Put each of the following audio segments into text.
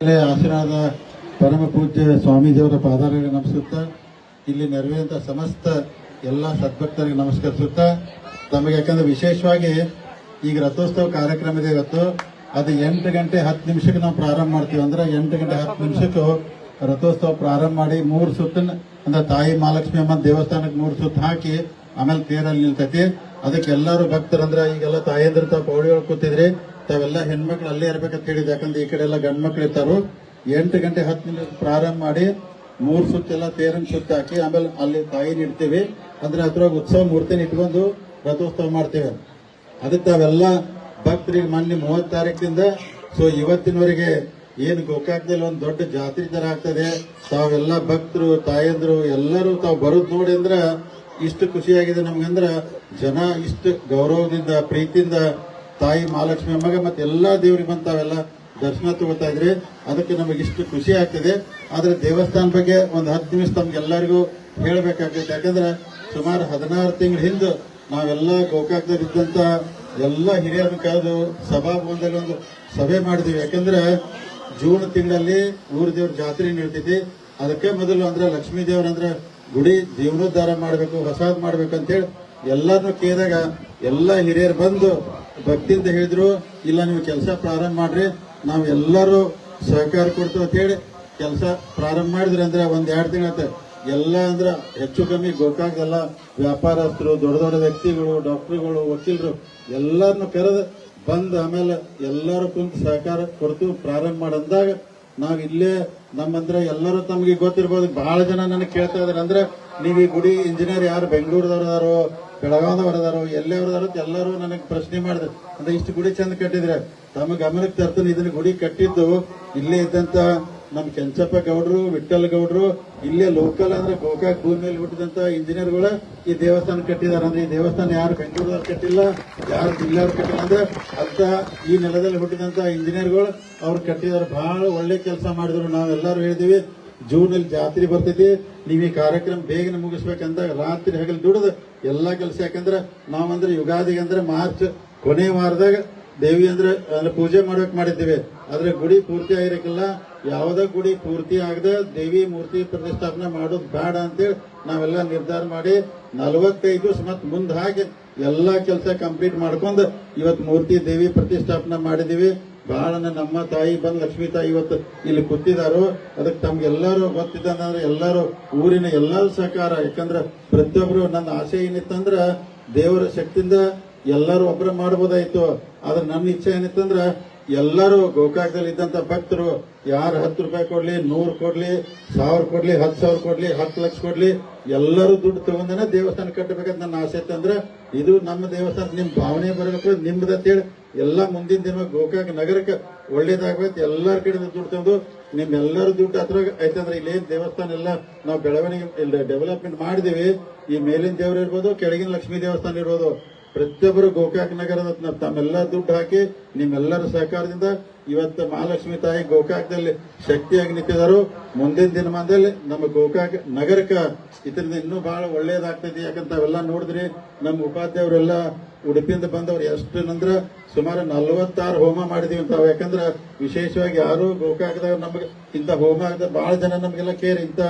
ಆಶೀರ್ವಾದ ಪರಮ ಪೂಜ್ಯ ಸ್ವಾಮೀಜಿಯವರ ಪಾದಾರಿಗೆ ನಮಸ್ಕರಿಸುತ್ತಾ ಇಲ್ಲಿ ನೆರವೇರಂತ ಸಮಸ್ತ ಎಲ್ಲ ಸದ್ಭಕ್ತರಿಗೆ ನಮಸ್ಕರಿಸುತ್ತಾ, ತಮಗೆ ಯಾಕಂದ್ರೆ ವಿಶೇಷವಾಗಿ ಈಗ ರಥೋತ್ಸವ ಕಾರ್ಯಕ್ರಮ ಇದೆ ಇವತ್ತು, ಅದು ಎಂಟು ಗಂಟೆ ಹತ್ತು ನಿಮಿಷಕ್ಕೆ ನಾವು ಪ್ರಾರಂಭ ಮಾಡ್ತೀವಿ. ಅಂದ್ರೆ ಎಂಟು ಗಂಟೆ ಹತ್ತು ನಿಮಿಷಕ್ಕೂ ರಥೋತ್ಸವ ಪ್ರಾರಂಭ ಮಾಡಿ ಮೂರು ಸುತ್ತಿನ, ಅಂದ್ರೆ ತಾಯಿ ಮಹಾಲಕ್ಷ್ಮಿ ಅಮ್ಮ ದೇವಸ್ಥಾನಕ್ಕೆ ಮೂರು ಸುತ್ತ ಹಾಕಿ, ಆಮೇಲೆ ತೇರಲ್ಲಿ ನಿಲ್ತೈತಿ. ಅದಕ್ಕೆ ಎಲ್ಲರೂ ಭಕ್ತರಂದ್ರೆ ಈಗೆಲ್ಲ ತಾಯಂದ್ರ ತಾವು ಪೌಡಿ ಒಳಗೆ ಕೂತಿದ್ರಿ. ತಾವೆಲ್ಲ ಹೆಣ್ಮಕ್ಳು ಅಲ್ಲೇ ಇರ್ಬೇಕಂತ ಹೇಳಿದ್ ಯಾಕಂದ್ರೆ ಈ ಕಡೆ ಎಲ್ಲ ಗಂಡ್ ಮಕ್ಳು ಇರ್ತಾರು. ಎಂಟು ಗಂಟೆ ಹತ್ತು ನಿಮಿಷ ಪ್ರಾರಂಭ ಮಾಡಿ ಮೂರು ಸುತ್ತೆಲ್ಲ ತೇರನ್ ಸುತ್ತ ಹಾಕಿ ಆಮೇಲೆ ಅಲ್ಲಿ ತಾಯಿ ಇಡ್ತೀವಿ ಅಂದ್ರೆ ಅದ್ರೊಳಗೆ ಉತ್ಸವ ಮೂರ್ತಿನ ಇಟ್ಕೊಂಡು ರಥೋತ್ಸವ ಮಾಡ್ತೇವೆ. ಅದಕ್ಕೆ ತಾವೆಲ್ಲ ಭಕ್ತರಿಗೆ ಮೊನ್ನೆ ಮೂವತ್ತು ತಾರೀಕಿಂದ ಸೊ ಇವತ್ತಿನವರೆಗೆ ಏನು ಗೋಕಾಕದಲ್ಲಿ ಒಂದು ದೊಡ್ಡ ಜಾತ್ರೆ ತರ ಆಗ್ತದೆ. ತಾವೆಲ್ಲ ಭಕ್ತರು, ತಾಯಂದ್ರು, ಎಲ್ಲರೂ ತಾವು ಬರೋದು ನೋಡಿ ಅಂದ್ರೆ ಇಷ್ಟು ಖುಷಿಯಾಗಿದೆ ನಮ್ಗಂದ್ರ ಜನ ಇಷ್ಟು ಗೌರವದಿಂದ, ಪ್ರೀತಿಯಿಂದ ತಾಯಿ ಮಹಾಲಕ್ಷ್ಮಿ ಅಮ್ಮಗೆ ಮತ್ತೆ ಎಲ್ಲ ದೇವರಿಗೆ ಬಂದು ತಾವೆಲ್ಲ ದರ್ಶನ ತಗೋತಾ ಇದ್ರಿ ಅದಕ್ಕೆ ನಮಗೆ ಇಷ್ಟು ಖುಷಿ ಆಗ್ತದೆ. ಆದರೆ ದೇವಸ್ಥಾನ ಬಗ್ಗೆ ಒಂದು ಹತ್ತು ನಿಮಿಷ ತಮ್ಗೆಲ್ಲರಿಗೂ ಹೇಳಬೇಕಾಗ್ತೈತೆ. ಯಾಕಂದ್ರೆ ಸುಮಾರು ಹದಿನಾರು ತಿಂಗಳ ಹಿಂದೆ ನಾವೆಲ್ಲ ಗೋಕಾಕ್ದಲ್ಲಿ ಇದ್ದಂತ ಎಲ್ಲ ಹಿರಿಯರನ್ನು ಕರೆದು ಸಭಾಭವನದಲ್ಲಿ ಒಂದು ಸಭೆ ಮಾಡಿದ್ವಿ. ಯಾಕಂದ್ರೆ ಜೂನ್ ತಿಂಗಳಲ್ಲಿ ಊರು ದೇವ್ರ ಜಾತ್ರೆ ನಡೀತೈತಿ. ಅದಕ್ಕೆ ಮೊದಲು ಅಂದ್ರೆ ಲಕ್ಷ್ಮೀ ದೇವ್ರ ಅಂದ್ರೆ ಗುಡಿ ಜೀವನೋದ್ಧಾರ ಮಾಡಬೇಕು, ಹೊಸಾದ್ ಮಾಡ್ಬೇಕಂತೇಳಿ ಎಲ್ಲರನ್ನು ಕೇಳಿದಾಗ ಎಲ್ಲ ಹಿರಿಯರು ಬಂದು ಭಕ್ತಿಯಿಂದ ಹೇಳಿದ್ರು, ಇಲ್ಲ ನೀವು ಕೆಲಸ ಪ್ರಾರಂಭ ಮಾಡ್ರಿ, ನಾವು ಎಲ್ಲರೂ ಸಹಕಾರ ಕೊಡ್ತೀವಿ ಅಂತ ಹೇಳಿ ಕೆಲಸ ಪ್ರಾರಂಭ ಮಾಡಿದ್ರೆ ಅಂದ್ರೆ ಒಂದ್ ಎರಡು ತಿಂಗಳ ಎಲ್ಲ ಅಂದ್ರೆ ಹೆಚ್ಚು ಕಮ್ಮಿ ಗೋಕಾಕ್ದೆಲ್ಲ ವ್ಯಾಪಾರಸ್ಥರು, ದೊಡ್ಡ ದೊಡ್ಡ ವ್ಯಕ್ತಿಗಳು, ಡಾಕ್ಟರ್ಗಳು, ವಕೀಲರು ಎಲ್ಲರನ್ನು ಕರೆದು ಬಂದು ಆಮೇಲೆ ಎಲ್ಲರೂ ಕುಂತು ಸಹಕಾರ ಕೊಡ್ತು ಪ್ರಾರಂಭ ಮಾಡಂದಾಗ ನಾವು ಇಲ್ಲೇ ನಮ್ಮಂದ್ರೆ ಎಲ್ಲರೂ ತಮಗೆ ಗೊತ್ತಿರ್ಬೋದು. ಬಹಳ ಜನ ನನಗೆ ಕೇಳ್ತಾ ಇದಾರೆ ಅಂದ್ರೆ, ನೀವು ಈ ಗುಡಿ ಇಂಜಿನಿಯರ್ ಯಾರು, ಬೆಂಗಳೂರದವ್ರು ಅದಾರೋ ಬೆಳಗಾವದವ್ರು ಎಲ್ಲೇ ಎಲ್ಲೆವ್ರದಾರೋ ಅಂತ ಎಲ್ಲರೂ ನನಗೆ ಪ್ರಶ್ನೆ ಮಾಡಿದ್ರು. ಅಂದ್ರೆ ಇಷ್ಟು ಗುಡಿ ಚಂದ ಕಟ್ಟಿದ್ರೆ ತಮ್ಮ ಗಮನಕ್ಕೆ ತರ್ತೀನಿ, ಇದನ್ನ ಗುಡಿ ಕಟ್ಟಿದ್ದು ಇಲ್ಲೇ ಇದ್ದಂತ ನಮ್ ಕೆಂಚಪ್ಪ ಗೌಡ್ರು ವಿಠಲ್ ಗೌಡ್ರು, ಇಲ್ಲೇ ಲೋಕಲ್ ಅಂದ್ರೆ ಗೋಕಾಕ್ ಭೂಮಿ ಮೇಲೆ ಹುಟ್ಟಿದಂತ ಇಂಜಿನಿಯರ್ಗಳು ಈ ದೇವಸ್ಥಾನ ಕಟ್ಟಿದಾರೆ ಅಂದ್ರೆ ಈ ದೇವಸ್ಥಾನ ಯಾರು ಬೆಂಗಳೂರವ್ರು ಕಟ್ಟಿಲ್ಲ, ಯಾರು ಜಿಲ್ಲೆಯವ್ರು ಕಟ್ಟಿಲ್ಲ ಅಂದ್ರೆ ಅಂತ ಈ ನೆಲದಲ್ಲಿ ಹುಟ್ಟಿದಂತ ಇಂಜಿನಿಯರ್ಗಳು ಅವ್ರು ಕಟ್ಟಿದಾರೆ ಬಹಳ ಒಳ್ಳೆ ಕೆಲಸ ಮಾಡಿದ್ರು. ನಾವೆಲ್ಲರೂ ಹೇಳಿದೀವಿ ಜೂನ್ ಅಲ್ಲಿ ಜಾತ್ರೆ ಬರ್ತೈತಿ, ನೀವು ಈ ಕಾರ್ಯಕ್ರಮ ಬೇಗನೆ ಮುಗಿಸ್ಬೇಕಂದಾಗ ರಾತ್ರಿ ಹಗಲು ದುಡಿದು ಎಲ್ಲ ಕೆಲಸ ಯಾಕಂದ್ರೆ ನಾವಂದ್ರೆ ಯುಗಾದಿಗೆ ಅಂದ್ರೆ ಮಾರ್ಚ್ ಕೊನೆ ವಾರದಾಗ ದೇವಿ ಅಂದ್ರೆ ಅಂದ್ರೆ ಪೂಜೆ ಮಾಡೋಕೆ ಮಾಡಿದ್ದೀವಿ. ಆದ್ರೆ ಗುಡಿ ಪೂರ್ತಿ ಆಗಿರಕ್ಕಿಲ್ಲ. ಯಾವುದೇ ಗುಡಿ ಪೂರ್ತಿ ಆಗದ ದೇವಿ ಮೂರ್ತಿ ಪ್ರತಿಷ್ಠಾಪನೆ ಮಾಡೋದು ಬೇಡ ಅಂತೇಳಿ ನಾವೆಲ್ಲ ನಿರ್ಧಾರ ಮಾಡಿ ನಲವತ್ತೈದು ದಿವಸ ಮತ್ ಮುಂದೆ ಹಾಕಿ ಎಲ್ಲಾ ಕೆಲಸ ಕಂಪ್ಲೀಟ್ ಮಾಡ್ಕೊಂಡು ಇವತ್ತು ಮೂರ್ತಿ ದೇವಿ ಪ್ರತಿಷ್ಠಾಪನೆ ಮಾಡಿದೀವಿ ಬಹಳ ನಮ್ಮ ತಾಯಿ ಬಂದ್ ಲಕ್ಷ್ಮೀ ತಾಯಿ ಇವತ್ತು ಇಲ್ಲಿ ಕೂತಿದಾರು. ಅದಕ್ಕೆ ತಮ್ಗೆಲ್ಲರೂ ಗೊತ್ತಿದ್ದಂದ್ರೆ ಎಲ್ಲರೂ ಊರಿನ ಎಲ್ಲರೂ ಸಹಕಾರ. ಯಾಕಂದ್ರೆ ಪ್ರತಿಯೊಬ್ರು ನನ್ನ ಆಸೆ ಏನಿತ್ತಂದ್ರೆ ದೇವರ ಶಕ್ತಿಯಿಂದ ಎಲ್ಲರೂ ಒಬ್ಬರ ಮಾಡ್ಬೋದಾಯ್ತು. ಆದ್ರೆ ನನ್ನ ಇಚ್ಛೆ ಏನಿತ್ತಂದ್ರೆ ಎಲ್ಲರೂ ಗೋಕಾಕದಲ್ಲಿ ಇದ್ದಂತ ಭಕ್ತರು ಯಾರು ಹತ್ತು ರೂಪಾಯಿ ಕೊಡ್ಲಿ, ನೂರು ಕೊಡ್ಲಿ, ಸಾವಿರ ಕೊಡ್ಲಿ, ಹತ್ತು ಸಾವಿರ ಕೊಡ್ಲಿ, ಹತ್ತು ಲಕ್ಷ ಕೊಡ್ಲಿ, ಎಲ್ಲರೂ ದುಡ್ಡು ತಗೊಂಡನ ದೇವಸ್ಥಾನ ಕಟ್ಟಬೇಕಂತ ನನ್ನ ಆಸೆ ಇತ್ತಂದ್ರೆ ಇದು ನಮ್ಮ ದೇವಸ್ಥಾನ. ನಿಮ್ ಭಾವನೆ ಬರಬೇಕು ಅಂತೇಳಿ ಎಲ್ಲ ಮುಂದಿನ ದಿನ ಗೋಕಾಕ್ ನಗರಕ್ಕೆ ಒಳ್ಳೇದಾಗಬೇಕು. ಎಲ್ಲರ ಕಡೆ ದುಡ್ಡು ತಂದು ನಿಮ್ಮೆಲ್ಲರೂ ದುಡ್ಡು ಹತ್ರ ಐತಂದ್ರೆ ಇಲ್ಲೇನು ದೇವಸ್ಥಾನ ಎಲ್ಲ ನಾವು ಬೆಳವಣಿಗೆ ಇಲ್ಲ ಡೆವಲಪ್ಮೆಂಟ್ ಮಾಡಿದೀವಿ ಈ ಮೇಲಿನ ದೇವರು ಇರ್ಬೋದು, ಕೆಳಗಿನ ಲಕ್ಷ್ಮೀ ದೇವಸ್ಥಾನ ಇರ್ಬೋದು. ಪ್ರತಿಯೊಬ್ಬರು ಗೋಕಾಕ್ ನಗರದ ತಮ್ಮೆಲ್ಲ ದುಡ್ಡು ಹಾಕಿ ನಿಮ್ಮೆಲ್ಲರ ಸಹಕಾರದಿಂದ ಇವತ್ತು ಮಹಾಲಕ್ಷ್ಮಿ ತಾಯಿ ಗೋಕಾಕದಲ್ಲಿ ಶಕ್ತಿಯಾಗಿ ನಿಂತಿದ್ದಾರೆ. ಮುಂದಿನ ದಿನಮಾನದಲ್ಲಿ ನಮ್ಮ ಗೋಕಾಕ್ ನಗರಕ್ಕೆ ಇದರಿಂದ ಇನ್ನೂ ಬಹಳ ಒಳ್ಳೇದಾಗ್ತೈತಿ. ಯಾಕಂತ ಅವೆಲ್ಲ ನೋಡಿದ್ರಿ ನಮ್ಮ ಉಪಾಧ್ಯಾಯರೆಲ್ಲ ಉಡುಪಿಯಿಂದ ಬಂದವ್ರು ಎಷ್ಟು ಅಂದ್ರೆ ಸುಮಾರು ನಲವತ್ತಾರು ಹೋಮ ಮಾಡಿದೀವಿ ಅಂತ. ಯಾಕಂದ್ರೆ ವಿಶೇಷವಾಗಿ ಯಾರು ಗೋಕಾಕದಾಗ ನಮಗೆ ಇಂಥ ಹೋಮ ಆಗದ ಬಹಳ ಜನ ನಮಗೆಲ್ಲ ಕೇರ್, ಇಂಥ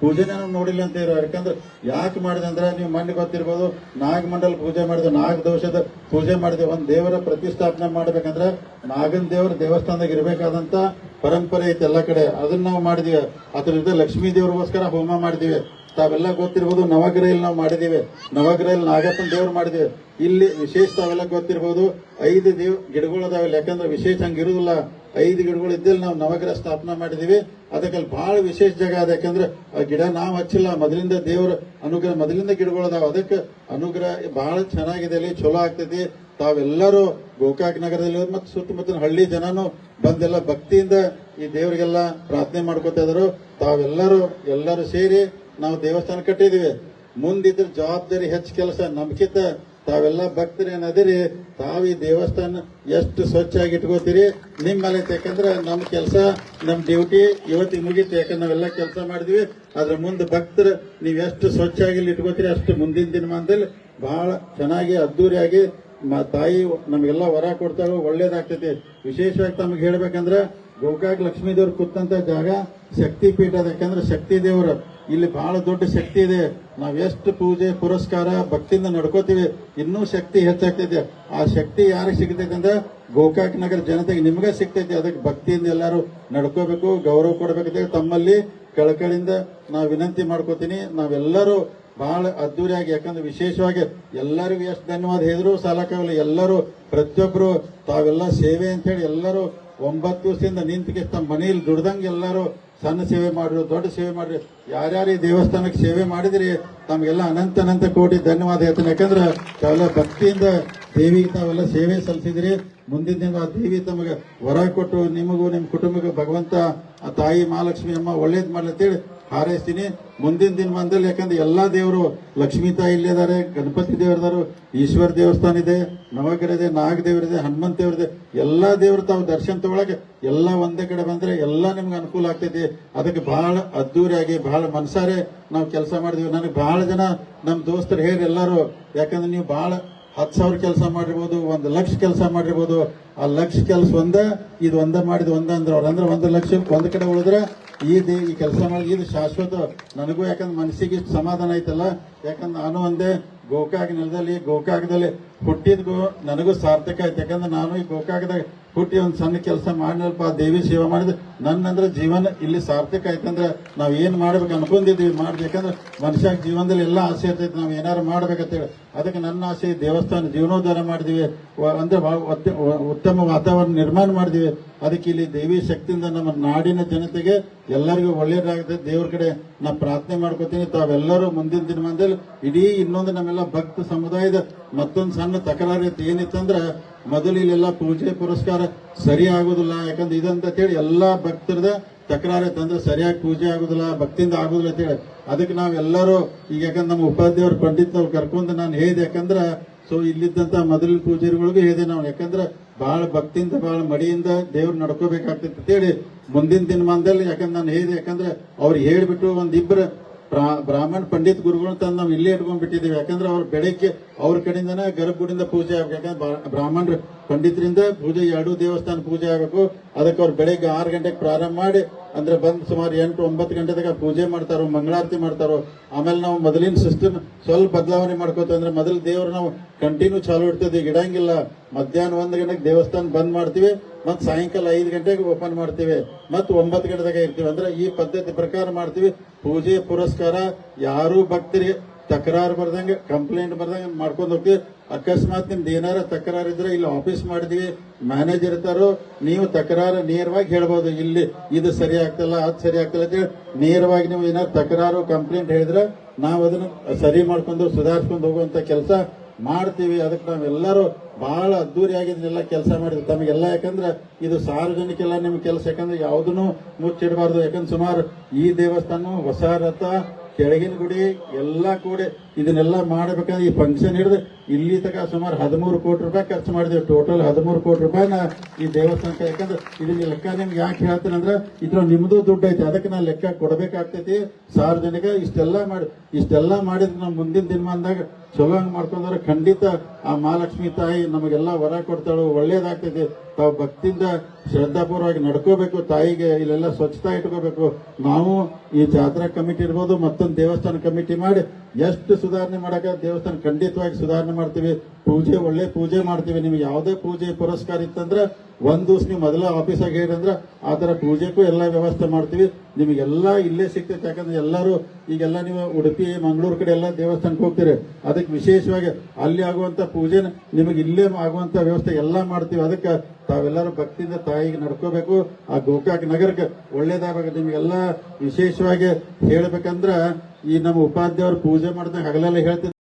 ಪೂಜೆನ ನೋಡಿಲ್ಲ ಅಂತ ಇರೋ ಯಾಕಂದ್ರೆ ಯಾಕೆ ಮಾಡಿದೆ ಅಂದ್ರೆ ನೀವು ಮಣ್ಣು ಗೊತ್ತಿರ್ಬೋದು, ನಾಗಮಂಡಲ ಪೂಜೆ ಮಾಡಿದ್ವಿ ನಾಗ ದೋಷದ ಪೂಜೆ ಮಾಡಿದ್ವಿ ಒಂದು ದೇವರ ಪ್ರತಿಷ್ಠಾಪನೆ ಮಾಡ್ಬೇಕಂದ್ರೆ ನಾಗನ ದೇವರ ದೇವಸ್ಥಾನದಾಗ ಇರಬೇಕಾದಂತ ಪರಂಪರೆ ಐತೆ ಎಲ್ಲ ಕಡೆ. ಅದನ್ನ ನಾವು ಮಾಡಿದೀವಿ. ಜೊತೆ ಲಕ್ಷ್ಮೀ ದೇವರಿಗೋಸ್ಕರ ಹೋಮ ಮಾಡಿದೀವಿ. ತಾವೆಲ್ಲ ಗೊತ್ತಿರ್ಬೋದು ನವಗ್ರಹಲ್ಲಿ ನಾವು ಮಾಡಿದೀವಿ ನವಗ್ರಹಲ್ಲಿ ನಾಗಪ್ಪನ ದೇವ್ರು ಮಾಡಿದೀವಿ ಇಲ್ಲಿ ವಿಶೇಷ ತಾವೆಲ್ಲ ಗೊತ್ತಿರ್ಬೋದು. ಐದು ದೇವ್ ಗಿಡಗಳು ಅದಾವೆ ಯಾಕಂದ್ರೆ ವಿಶೇಷ ಹಂಗೆ ಇರುದಿಲ್ಲ ಐದು ಗಿಡಗಳು ಇದ್ದಲ್ಲಿ ನಾವು ನವಗ್ರಹ ಸ್ಥಾಪನೆ ಮಾಡಿದೀವಿ ಅದಕ್ಕೆ ಅಲ್ಲಿ ಬಹಳ ವಿಶೇಷ ಜಾಗ ಅದ. ಯಾಕಂದ್ರೆ ಆ ಗಿಡ ನಾವು ಹಚ್ಚಿಲ್ಲ. ಮೊದಲಿಂದ ದೇವರ ಅನುಗ್ರಹ, ಮೊದಲಿಂದ ಗಿಡಗಳು ಅದಾವ ಅದಕ್ಕೆ ಅನುಗ್ರಹ ಬಹಳ ಚೆನ್ನಾಗಿದೆ. ಅಲ್ಲಿ ಚಲೋ ಆಗ್ತೈತಿ. ತಾವೆಲ್ಲರೂ ಗೋಕಾಕ್ ನಗರದಲ್ಲಿ ಮತ್ತು ಸುತ್ತಮುತ್ತಲಿನ ಹಳ್ಳಿ ಜನನು ಬಂದೆಲ್ಲ ಭಕ್ತಿಯಿಂದ ಈ ದೇವರಿಗೆಲ್ಲ ಪ್ರಾರ್ಥನೆ ಮಾಡ್ಕೋತಾ ಇದ್ರು ತಾವೆಲ್ಲರೂ ಎಲ್ಲರೂ ಸೇರಿ ನಾವು ದೇವಸ್ಥಾನ ಕಟ್ಟಿದೀವಿ ಮುಂದಿದ್ರ ಜವಾಬ್ದಾರಿ ಹೆಚ್ಚು ಕೆಲಸ ನಮ್ಕಿಂತ ತಾವೆಲ್ಲ ಭಕ್ತರೇನದಿರಿ ತಾವು ಈ ದೇವಸ್ಥಾನ ಎಷ್ಟು ಸ್ವಚ್ಛಾಗಿ ಇಟ್ಕೋತೀರಿ, ನಿಮ್ಮಲ್ಲಿ ಯಾಕಂದ್ರೆ ನಮ್ಮ ಕೆಲಸ ನಮ್ಮ ಡ್ಯೂಟಿ ಇವತ್ತಿಗೆ ಮುಗೀತು. ಯಾಕಂದ್ರೆ ನಾವೆಲ್ಲ ಕೆಲಸ ಮಾಡಿದ್ವಿ. ಅದ್ರ ಮುಂದೆ ಭಕ್ತರು ನೀವು ಎಷ್ಟು ಸ್ವಚ್ಛಾಗಿ ಇಟ್ಕೋತೀರಿ ಅಷ್ಟು ಮುಂದಿನ ದಿನಮಾನದಲ್ಲಿ ಬಹಳ ಚೆನ್ನಾಗಿ, ಅದ್ದೂರಿಯಾಗಿ ತಾಯಿ ನಮಗೆಲ್ಲ ವರ ಕೊಡ್ತಾರೋ ಒಳ್ಳೇದಾಗ್ತೈತಿ. ವಿಶೇಷವಾಗಿ ತಮಗೆ ಹೇಳ್ಬೇಕಂದ್ರೆ ಗೋಕಾಕ್ ಲಕ್ಷ್ಮೀ ದೇವ್ರು ಕೂತಂತ ಜಾಗ ಶಕ್ತಿ ಪೀಠ ಯಾಕಂದ್ರೆ ಶಕ್ತಿ ದೇವರು. ಇಲ್ಲಿ ಬಹಳ ದೊಡ್ಡ ಶಕ್ತಿ ಇದೆ. ನಾವ್ ಎಷ್ಟು ಪೂಜೆ, ಪುರಸ್ಕಾರ, ಭಕ್ತಿಯಿಂದ ನಡ್ಕೋತೀವಿ, ಇನ್ನೂ ಶಕ್ತಿ ಹೆಚ್ಚಾಗ್ತೈತೆ. ಆ ಶಕ್ತಿ ಯಾರಿಗೆ ಸಿಗ್ತೈತೆ ಅಂದ್ರೆ ಗೋಕಾಕ್ ನಗರ ಜನತೆಗೆ ನಿಮ್ಗೆ ಸಿಗ್ತೈತಿ. ಅದಕ್ಕೆ ಭಕ್ತಿಯಿಂದ ಎಲ್ಲರೂ ನಡ್ಕೋಬೇಕು, ಗೌರವ ಕೊಡಬೇಕಂತ ತಮ್ಮಲ್ಲಿ ಕಳಕಳಿಯಿಂದ ನಾವು ವಿನಂತಿ ಮಾಡ್ಕೋತೀನಿ. ನಾವೆಲ್ಲರೂ ಬಹಳ ಅದ್ದೂರಿಯಾಗಿ, ಯಾಕಂದ್ರೆ ವಿಶೇಷವಾಗಿ ಎಲ್ಲರಿಗೂ ಎಷ್ಟು ಧನ್ಯವಾದ ಹೇಳಿದ್ರು ಸಾಲಕ್ಕಾಗಲ್ಲ ಎಲ್ಲರೂ ಪ್ರತಿಯೊಬ್ಬರು ತಾವೆಲ್ಲ ಸೇವೆ ಅಂತ ಹೇಳಿ ಎಲ್ಲರೂ ಒಂಬತ್ತು ದಿವಸದಿಂದ ನಿಂತಿಗೆ ತಮ್ಮ ಮನೆಯಲ್ಲಿ ದುಡ್ದಂಗೆ ಎಲ್ಲರೂ ಸಣ್ಣ ಸೇವೆ ಮಾಡಿರು, ದೊಡ್ಡ ಸೇವೆ ಮಾಡಿರಿ, ಯಾರ್ಯಾರು ಈ ದೇವಸ್ಥಾನಕ್ಕೆ ಸೇವೆ ಮಾಡಿದ್ರಿ ತಮಗೆಲ್ಲ ಅನಂತ ಅನಂತ ಕೋಟಿ ಧನ್ಯವಾದ ಹೇಳ್ತೀನಿ. ಯಾಕಂದ್ರೆ ತಾವೆಲ್ಲ ಭಕ್ತಿಯಿಂದ ದೇವಿಗೆ ತಾವೆಲ್ಲ ಸೇವೆ ಸಲ್ಲಿಸಿದ್ರಿ. ಮುಂದಿನ ದಿನ ಆ ದೇವಿ ತಮಗೆ ವರ ಕೊಟ್ಟು, ನಿಮಗೂ, ನಿಮ್ಮ ಕುಟುಂಬಕ್ಕೆ ಭಗವಂತ, ಆ ತಾಯಿ ಮಹಾಲಕ್ಷ್ಮಿ ಅಮ್ಮ ಒಳ್ಳೇದು ಅಂತೇಳಿ ಹಾರೈಸ್ತೀನಿ. ಮುಂದಿನ ದಿನಮಾನದಲ್ಲಿ ಯಾಕಂದ್ರೆ ಎಲ್ಲಾ ದೇವರು ಲಕ್ಷ್ಮೀ ತಾಯಿ ಇಲ್ಲೇ ಇದಾರೆ ಗಣಪತಿ ದೇವರದಾರು ಈಶ್ವರ ದೇವಸ್ಥಾನ ಇದೆ, ನವಗ್ರಹ ಇದೆ ನಾಗ ದೇವರಿದೆ ಹನುಮಂತ ದೇವರಿದೆ ಎಲ್ಲಾ ದೇವರು ತಾವು ದರ್ಶನ ತಗೊಳಕ್ಕೆ ಎಲ್ಲಾ ಒಂದೇ ಕಡೆ ಬಂದ್ರೆ ಎಲ್ಲಾ ನಿಮ್ಗೆ ಅನುಕೂಲ ಆಗ್ತೈತಿ. ಅದಕ್ಕೆ ಬಹಳ ಅದ್ದೂರಿಯಾಗಿ ಬಹಳ ಮನಸಾರೆ ನಾವು ಕೆಲಸ ಮಾಡಿದ್ವಿ. ನನಗೆ ಬಹಳ ಜನ ನಮ್ಮ ದೋಸ್ತರು ಹೇಳಿ ಎಲ್ಲರೂ, ಯಾಕಂದ್ರೆ ನೀವು ಬಹಳ ಹತ್ತು ಸಾವಿರ ಕೆಲಸ ಮಾಡಿರ್ಬೋದು, ಒಂದು ಲಕ್ಷ ಕೆಲಸ ಮಾಡಿರ್ಬೋದು. ಆ ಲಕ್ಷ ಕೆಲಸ ಒಂದ, ಇದು ಒಂದ ಮಾಡಿದ ಒಂದ ಅಂದ್ರೆ ಅವ್ರು. ಅಂದ್ರೆ ಒಂದು ಲಕ್ಷ, ಒಂದ್ ಕಡೆ ಉಳಿದ್ರೆ ಈ ದೇ ಈ ಕೆಲಸ ಮಾಡಿ ಇದು ಶಾಶ್ವತ ನನಗೂ ಯಾಕಂದ್ರೆ ಮನಸ್ಸಿಗೆ ಇಷ್ಟು ಸಮಾಧಾನ ಐತಲ್ಲ ಯಾಕಂದ್ರೆ ನಾನು ಒಂದೇ ಗೋಕಾಕ್ ನೆಲದಲ್ಲಿ ಗೋಕಾಕದಲ್ಲಿ ಹುಟ್ಟಿದ್ಗೂ ನನಗೂ ಸಾರ್ಥಕ ಆಯ್ತು. ಯಾಕಂದ್ರೆ ನಾನು ಈ ಗೋಕಾಕದಾಗ ಹುಟ್ಟಿ ಒಂದು ಸಣ್ಣ ಕೆಲಸ ಮಾಡಿನಲ್ಪ ಆ ದೇವಿ ಸೇವೆ ಮಾಡಿದ್ರೆ ನನ್ನಂದ್ರೆ ಜೀವನ ಇಲ್ಲಿ ಸಾರ್ಥಕ ಆಯ್ತಂದ್ರೆ ನಾವು ಏನು ಮಾಡ್ಬೇಕು ಅನ್ಕೊಂಡಿದ್ವಿ ಮಾಡ್ಬೇಕಂದ್ರೆ ಮನುಷ್ಯ ಜೀವನದಲ್ಲಿ ಎಲ್ಲ ಆಸೆ ಇರ್ತೈತೆ. ನಾವು ಏನಾರು ಮಾಡ್ಬೇಕಂತೇಳಿ. ಅದಕ್ಕೆ ನನ್ನ ಆಸೆ ದೇವಸ್ಥಾನ ಜೀವನೋದ್ಧಾರ ಮಾಡಿದೀವಿ ಅಂದ್ರೆ ಉತ್ತಮ ವಾತಾವರಣ ನಿರ್ಮಾಣ ಮಾಡಿದೀವಿ. ಅದಕ್ಕೆ ಇಲ್ಲಿ ದೇವಿ ಶಕ್ತಿಯಿಂದ ನಮ್ಮ ನಾಡಿನ ಜನತೆಗೆ ಎಲ್ಲರಿಗೂ ಒಳ್ಳೆಯದಾಗುತ್ತೆ. ದೇವ್ರ ಕಡೆ ನಾ ಪ್ರಾರ್ಥನೆ ಮಾಡ್ಕೋತೀನಿ. ತಾವೆಲ್ಲರೂ ಮುಂದಿನ ದಿನಮಾನದಲ್ಲಿ ಇಡೀ ಇನ್ನೊಂದು ನಮ್ಮೆಲ್ಲ ಭಕ್ತ ಸಮುದಾಯದ ಮತ್ತೊಂದು ಸಣ್ಣ ತಕರಾರು ಇತ್ತು ಏನಿತ್ತಂದ್ರೆ ಮೊದಲು ಇಲ್ಲೆಲ್ಲ ಪೂಜೆ ಪುರಸ್ಕಾರ ಸರಿ ಆಗುದಿಲ್ಲ. ಯಾಕಂದ್ರೆ ಇದಂತ ಹೇಳಿ ಎಲ್ಲಾ ಭಕ್ತರದ ತಕರಾರು ಇತ್ತಂದ್ರೆ ಸರಿಯಾಗಿ ಪೂಜೆ ಆಗುದಿಲ್ಲ, ಭಕ್ತಿಯಿಂದ ಆಗುದಿಲ್ಲ ಅಂತ ಹೇಳಿ. ಅದಕ್ಕೆ ನಾವೆಲ್ಲರೂ ಈಗ ಯಾಕಂದ್ರೆ ನಮ್ಮ ಉಪಾಧ್ಯಾಯರು ಪಂಡಿತ್ನವ್ರು ಕರ್ಕೊಂಡು ನಾನು ಹೇಳಿದೆ ಯಾಕಂದ್ರ ಸೊ ಇಲ್ಲಿದ್ದಂತ ಮೊದಲಿನ ಪೂಜಾರಿಗಳಿಗೂ ಹೇಳಿದೆ ನಾವು, ಯಾಕಂದ್ರೆ ಬಹಳ ಭಕ್ತಿಯಿಂದ ಬಹಳ ಮಡಿಯಿಂದ ದೇವ್ರು ಅಂತ ಹೇಳಿ ಮುಂದಿನ ದಿನಮಾನದಲ್ಲಿ, ಯಾಕಂದ್ರೆ ನಾನು ಹೇಳಿದೆ, ಯಾಕಂದ್ರೆ ಅವ್ರು ಹೇಳ್ಬಿಟ್ಟು ಒಂದಿಬ್ಬರು ಬ್ರಾ- ಬ್ರಾಹ್ಮಣ ಪಂಡಿತ್ ಗುರುಗಳು ತಂದು ನಾವು ಇಲ್ಲೇ ಇಟ್ಕೊಂಡ್ ಬಿಟ್ಟಿದ್ದೀವಿ ಯಾಕಂದ್ರೆ ಅವ್ರ ಬೆಳಗ್ಗೆ ಅವ್ರ ಕಡೆಯಿಂದನೇ ಗರ್ಭಗುಡಿಯಿಂದ ಪೂಜೆ ಆಗ್ಬೇಕು. ಯಾಕಂದ್ರೆ ಬ್ರಾ- ಬ್ರಾಹ್ಮಣರು ಪಂಡಿತರಿಂದ ಪೂಜೆ, ಎರಡೂ ದೇವಸ್ಥಾನ ಪೂಜೆ ಆಗಬೇಕು. ಅದಕ್ಕೆ ಅವ್ರು ಬೆಳಗ್ಗೆ ಆರು ಗಂಟೆಗೆ ಪ್ರಾರಂಭ ಮಾಡಿ ಅಂದ್ರೆ ಬಂದು ಸುಮಾರು ಎಂಟು, ಒಂಬತ್ತು ಗಂಟೆ ಪೂಜೆ ಮಾಡ್ತಾರೋ, ಮಂಗಳಾರತಿ ಮಾಡ್ತಾರೋ, ಆಮೇಲೆ ನಾವು ಮೊದಲಿನ ಸಿಸ್ಟಮ್ ಸ್ವಲ್ಪ ಬದಲಾವಣೆ ಮಾಡ್ಕೋತ ಅಂದ್ರೆ ಮೊದಲು ದೇವ್ರು ನಾವು ಕಂಟಿನ್ಯೂ ಚಾಲು ಇಡ್ತೀವಿ ಈಗ ಇಡಂಗಿಲ್ಲ. ಮಧ್ಯಾಹ್ನ ಒಂದು ಗಂಟೆಗೆ ದೇವಸ್ಥಾನ ಬಂದ್ ಮಾಡ್ತೀವಿ, ಮತ್ತು ಸಾಯಂಕಾಲ ಐದು ಗಂಟೆಗೆ ಓಪನ್ ಮಾಡ್ತೀವಿ, ಮತ್ತು ಒಂಬತ್ತು ಗಂಟೆದಾಗ ಇರ್ತೀವಿ. ಅಂದ್ರೆ ಈ ಪದ್ಧತಿ ಪ್ರಕಾರ ಮಾಡ್ತೀವಿ, ಪೂಜೆ, ಪುರಸ್ಕಾರ, ಯಾರು ಭಕ್ತರಿಗೆ ತಕರಾರು ಬರ್ದಂಗೆ ಕಂಪ್ಲೇಂಟ್ ಬರ್ದಂಗೆ ಮಾಡ್ಕೊಂಡು ಹೋಗ್ತೀವಿ. ಅಕಸ್ಮಾತ್ ನಿಮ್ದು ಏನಾರ ತಕರಾರು ಇದ್ರೆ ಇಲ್ಲಿ ಆಫೀಸ್ ಮಾಡಿದೀವಿ ಮ್ಯಾನೇಜರ್ ಇರ್ತಾರೋ, ನೀವು ತಕರಾರು ನೇರವಾಗಿ ಹೇಳ್ಬೋದು, ಇಲ್ಲಿ ಇದು ಸರಿ ಆಗ್ತಲ್ಲ, ಅದು ಸರಿ ಆಗ್ತಲ್ಲ ಅಂತ ಹೇಳಿ ನೇರವಾಗಿ ನೀವು ಏನಾರು ತಕರಾರು ಕಂಪ್ಲೇಂಟ್ ಹೇಳಿದ್ರೆ ನಾವು ಅದನ್ನ ಸರಿ ಮಾಡ್ಕೊಂಡು ಸುಧಾರಿಸ್ಕೊಂಡು ಹೋಗುವಂತ ಕೆಲಸ ಮಾಡ್ತೀವಿ. ಅದಕ್ಕೆ ನಾವೆಲ್ಲರೂ ಬಹಳ ಅದ್ದೂರಿ ಇದನ್ನೆಲ್ಲ ಕೆಲಸ ಮಾಡಿದ್ರು ತಮಗೆಲ್ಲ ಯಾಕಂದ್ರೆ ಇದು ಸಾರ್ವಜನಿಕ ಎಲ್ಲ ನಿಮ್ ಕೆಲಸ, ಯಾಕಂದ್ರೆ ಯಾವುದನ್ನು ಮುಚ್ಚಿಡಬಾರ್ದು. ಯಾಕಂದ್ರೆ ಸುಮಾರು ಈ ದೇವಸ್ಥಾನ ಹೊಸ ರಥ ಕೆಳಗಿನ ಗುಡಿ ಎಲ್ಲ ಕೂಡಿ ಇದನ್ನೆಲ್ಲ ಮಾಡಬೇಕಂದ್ರೆ ಈ ಫಂಕ್ಷನ್ ಹಿಡಿದು ಇಲ್ಲಿ ತನಕ ಸುಮಾರು ಹದಿಮೂರು ಕೋಟಿ ರೂಪಾಯಿ ಖರ್ಚು ಮಾಡಿದೆ ಟೋಟಲ್ ಹದಿಮೂರು ಕೋಟಿ ರೂಪಾಯಿನ ಈ ದೇವಸ್ಥಾನಕ್ಕೆ. ಯಾಕಂದ್ರೆ ಇದನ್ನ ಲೆಕ್ಕ ನಿಮ್ಗೆ ಯಾಕೆ ಹೇಳ್ತೇನೆ ಇದ್ರ ನಿಮ್ಮದು ದುಡ್ಡು ಐತೆ. ಅದಕ್ಕೆ ನಾನು ಲೆಕ್ಕ ಕೊಡಬೇಕಾಗ್ತೈತಿ. ಸಾರ್ವಜನಿಕ ಇಷ್ಟೆಲ್ಲ ಮಾಡಿ, ಇಷ್ಟೆಲ್ಲ ಮಾಡಿದ್ರೆ ನಾವು ಮುಂದಿನ ದಿನಮಾನದಾಗ ಚಲೋ ಹಂಗ್ ಮಾಡ್ಕೊಂಡ್ರೆ ಖಂಡಿತ ಆ ಮಹಾಲಕ್ಷ್ಮಿ ತಾಯಿ ನಮಗೆಲ್ಲ ವರ ಕೊಡ್ತಾಳು. ಒಳ್ಳೇದಾಗ್ತೈತಿ. ತಾವು ಭಕ್ತಿಯಿಂದ ಶ್ರದ್ಧಾಪೂರ್ವವಾಗಿ ನಡ್ಕೋಬೇಕು. ತಾಯಿಗೆ ಇಲ್ಲೆಲ್ಲ ಸ್ವಚ್ಛತಾ ಇಟ್ಕೋಬೇಕು. ನಾವು ಈ ಜಾತ್ರಾ ಕಮಿಟಿ ಇರ್ಬೋದು ಮತ್ತೊಂದು ದೇವಸ್ಥಾನ ಕಮಿಟಿ ಮಾಡಿ ಎಷ್ಟು ಸುಧಾರಣೆ ಮಾಡಕ ದೇವಸ್ಥಾನ ಖಂಡಿತವಾಗಿ ಸುಧಾರಣೆ ಮಾಡ್ತೀವಿ. ಪೂಜೆ, ಒಳ್ಳೆ ಪೂಜೆ ಮಾಡ್ತೀವಿ. ನಿಮ್ಗೆ ಯಾವುದೇ ಪೂಜೆ ಪುರಸ್ಕಾರ ಇತ್ತಂದ್ರೆ ಒಂದು ದಿವಸ ನೀವು ಮೊದಲ ಆಫೀಸಾಗ ಹೇಳಿದ್ರೆ ಆ ಥರ ಪೂಜೆಗೂ ಎಲ್ಲ ವ್ಯವಸ್ಥೆ ಮಾಡ್ತೀವಿ. ನಿಮಗೆಲ್ಲ ಇಲ್ಲೇ ಸಿಗ್ತೈತೆ. ಯಾಕಂದ್ರೆ ಎಲ್ಲರೂ ಈಗೆಲ್ಲ ನೀವು ಉಡುಪಿ, ಮಂಗಳೂರು ಕಡೆ ಎಲ್ಲ ದೇವಸ್ಥಾನಕ್ಕೆ ಹೋಗ್ತೀರಿ. ಅದಕ್ಕೆ ವಿಶೇಷವಾಗಿ ಅಲ್ಲಿ ಆಗುವಂಥ ಪೂಜೆ ನಿಮಗೆ ಇಲ್ಲೇ ಆಗುವಂಥ ವ್ಯವಸ್ಥೆ ಎಲ್ಲ ಮಾಡ್ತೀವಿ. ಅದಕ್ಕೆ ತಾವೆಲ್ಲರೂ ಭಕ್ತಿಯಿಂದ ತಾಯಿಗೆ ನಡ್ಕೋಬೇಕು. ಆ ಗೋಕಾಕ್ ನಗರಕ್ಕೆ ಒಳ್ಳೇದಾಗಬೇಕು ನಿಮಗೆಲ್ಲ ವಿಶೇಷವಾಗಿ ಹೇಳ್ಬೇಕಂದ್ರ ಈ ನಮ್ಮ ಉಪಾಧ್ಯಾಯರು ಪೂಜೆ ಮಾಡಿದಾಗ ಹಗಲೆಲ್ಲ ಹೇಳ್ತಿದ್ರು.